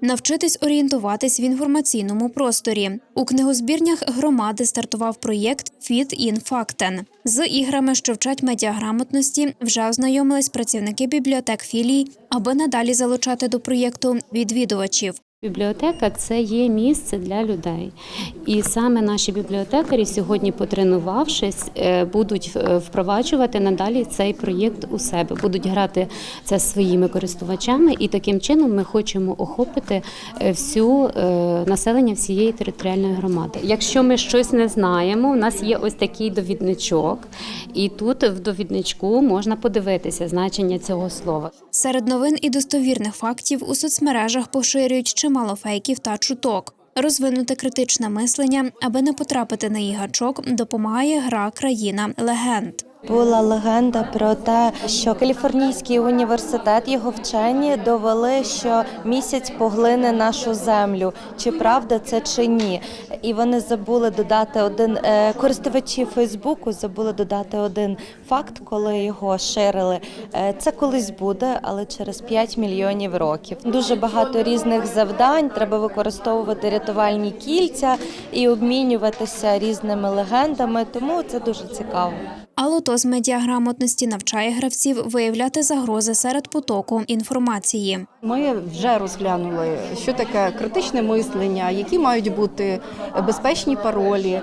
навчитись орієнтуватись в інформаційному просторі. У книгозбірнях громади стартував проєкт Фіт ін Фактен. З іграми, що вчать медіаграмотності, вже ознайомились працівники бібліотек філій, аби надалі залучати до проєкту відвідувачів. Бібліотека це є місце для людей, і саме наші бібліотекарі сьогодні, потренувавшись, е, будуть е, впроваджувати надалі цей проєкт у себе, будуть грати це своїми користувачами, і таким чином ми хочемо охопити е, всю населення всієї територіальної громади. Якщо ми щось не знаємо, у нас є ось такий довідничок, і тут в довідничку можна подивитися значення цього слова. Серед новин і достовірних фактів у соцмережах поширюють чимало фейків та чуток. Розвинути критичне мислення, аби не потрапити на її гачок, допомагає гра Країна легенд. Була легенда про те, що Каліфорнійський університет його вчені довели, що місяць поглине нашу землю. Чи правда це чи ні? І вони забули додати один е, користувачі Фейсбуку. Забули додати один факт, коли його ширили. Е, Це колись буде, але через 5 мільйонів років. Дуже багато різних завдань. Треба використовувати рятувальні кільця і обмінюватися різними легендами. Тому це дуже цікаво. А з медіаграмотності навчає гравців виявляти загрози серед потоку інформації. Ми вже розглянули, що таке критичне мислення, які мають бути безпечні паролі.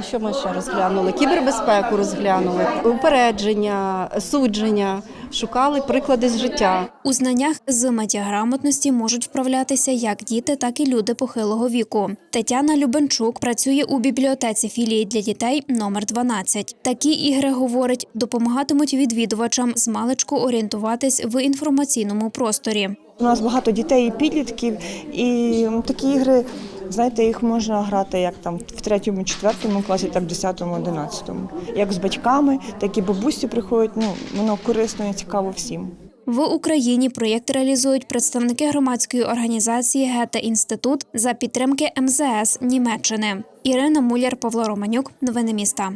Що ми ще розглянули? Кібербезпеку розглянули, упередження, судження, шукали приклади з життя. У знаннях з медіаграмотності можуть вправлятися як діти, так і люди похилого віку. Тетяна Любенчук працює у бібліотеці філії для дітей номер 12. Такі ігри, говорить, допомагатимуть відвідувачам з маличку орієнтуватись в інформаційному просторі. У нас багато дітей і підлітків, і такі ігри, знаєте, їх можна грати як там в третьому, четвертому класі, так в десятому, одинадцятому. Як з батьками, так і бабусі приходять. Ну воно корисно і цікаво всім. В Україні проєкт реалізують представники громадської організації Гета Інститут за підтримки МЗС Німеччини. Ірина Муляр, Павло Романюк. Новини міста.